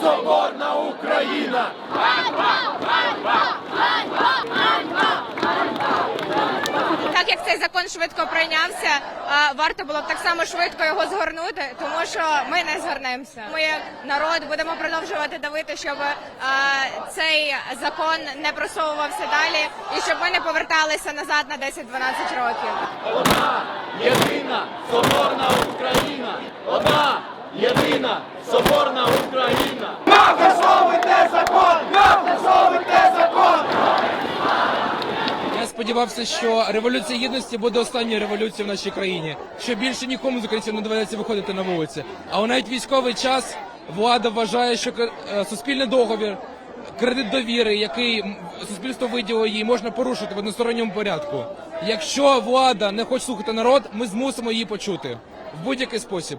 соборна Україна! Так як цей закон швидко прийнявся, варто було б так само швидко його згорнути, тому що ми не згорнемося. Ми як народ будемо продовжувати давити, щоб цей закон не просовувався далі і щоб ми не поверталися назад на 10-12 років. Одна єдина соборна Україна! Одна єдина соборна Україна! Скасовуйте закон! Скасовуйте закон! Я сподівався, що революція гідності буде останньою революцією в нашій країні, що більше нікому з українців не доведеться виходити на вулиці. А у навіть військовий час влада вважає, що е, суспільний договір, кредит довіри, який суспільство виділило їй, можна порушити в односторонньому порядку. Якщо влада не хоче слухати народ, ми змусимо її почути в будь-який спосіб,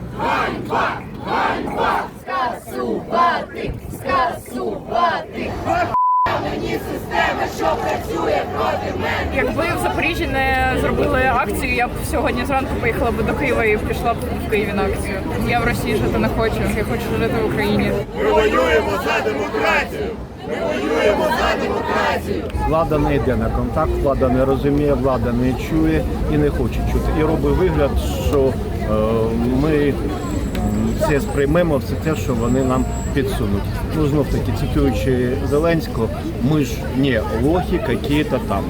Мені системи, що працює проти мене. Якби в Запоріжжі не зробили акцію, я б сьогодні зранку поїхала б до Києва і пішла б в Києві на акцію. Я в Росії жити не хочу. Я хочу жити в Україні. Ми воюємо за демократію! Ми воюємо за демократію! Влада не йде на контакт, влада не розуміє, влада не чує і не хоче чути. І робить вигляд, що е, ми все сприймемо, все те, що вони нам підсунуть. Ну знов таки, цитуючи Зеленського, ми ж не лохи, які-то там.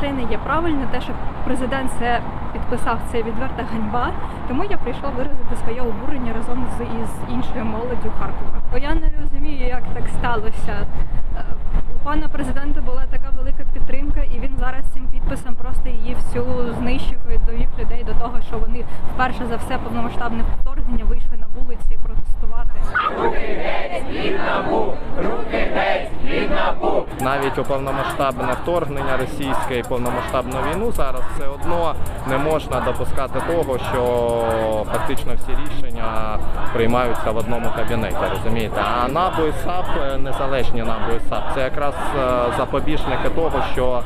це не є правильно, те, що президент це підписав, це відверта ганьба. Тому я прийшла виразити своє обурення разом з із іншою молоддю Харкова. Бо я не розумію, як так сталося. Пана президента була така велика підтримка, і він зараз цим підписом просто її всю знищив і довів людей до того, що вони вперше за все повномасштабне вторгнення вийшли на вулиці навіть у повномасштабне вторгнення російське і повномасштабну війну зараз все одно не можна допускати того, що фактично всі рішення приймаються в одному кабінеті. Розумієте? А НАБУ і САП, е, незалежні НАБУ і САП, це якраз е, запобіжники того, що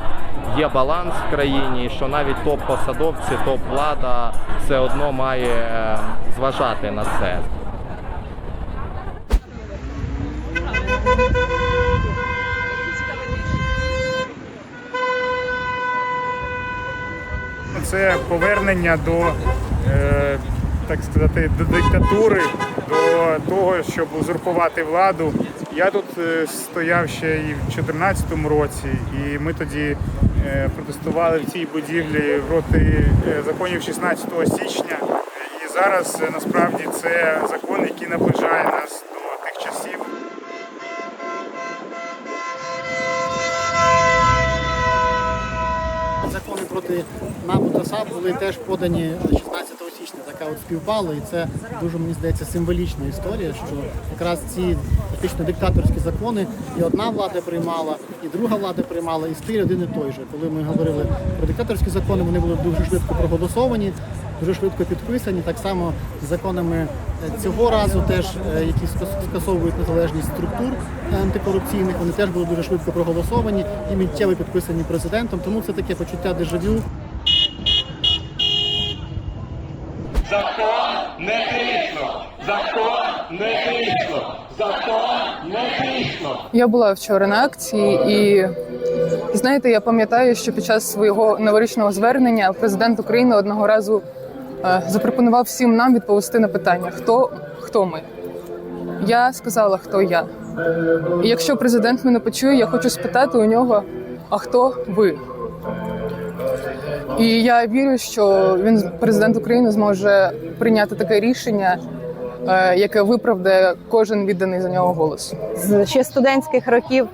є баланс в країні, і що навіть топ-посадовці, топ-влада все одно має е, зважати на це. Це повернення до, е, так сказати, до диктатури, до того, щоб узурпувати владу. Я тут е, стояв ще і в 2014 році, і ми тоді е, протестували в цій будівлі проти законів 16 січня. І зараз насправді це закон, який наближає нас Закони проти НАБУ та були теж подані 16 січня. Така от співпала, і це дуже мені здається символічна історія, що якраз ці фактично диктаторські закони і одна влада приймала, і друга влада приймала, і стиль один і той же. Коли ми говорили про диктаторські закони, вони були дуже швидко проголосовані, дуже швидко підписані. Так само з законами е, цього разу теж, е, які скас- скасовують незалежність структур антикорупційних, вони теж були дуже швидко проголосовані і миттєво підписані президентом. Тому це таке почуття дежавю. Закон не тисно! Закон не тисно! Закон не тисно! Я була вчора на акції, і знаєте, я пам'ятаю, що під час свого новорічного звернення президент України одного разу запропонував всім нам відповісти на питання: хто, хто ми? Я сказала, хто я. І якщо президент мене почує, я хочу спитати у нього: а хто ви? І я вірю, що він, президент України, зможе прийняти таке рішення, е, яке виправдає кожен відданий за нього голос. з ще студентських років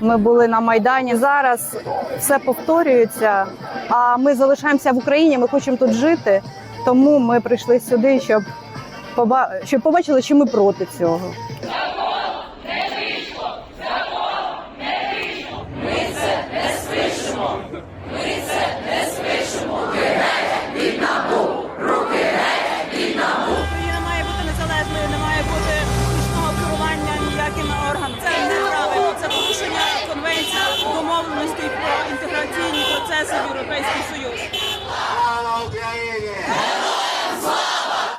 ми були на майдані. Зараз все повторюється. А ми залишаємося в Україні. Ми хочемо тут жити. Тому ми прийшли сюди, щоб побачили, що ми проти цього.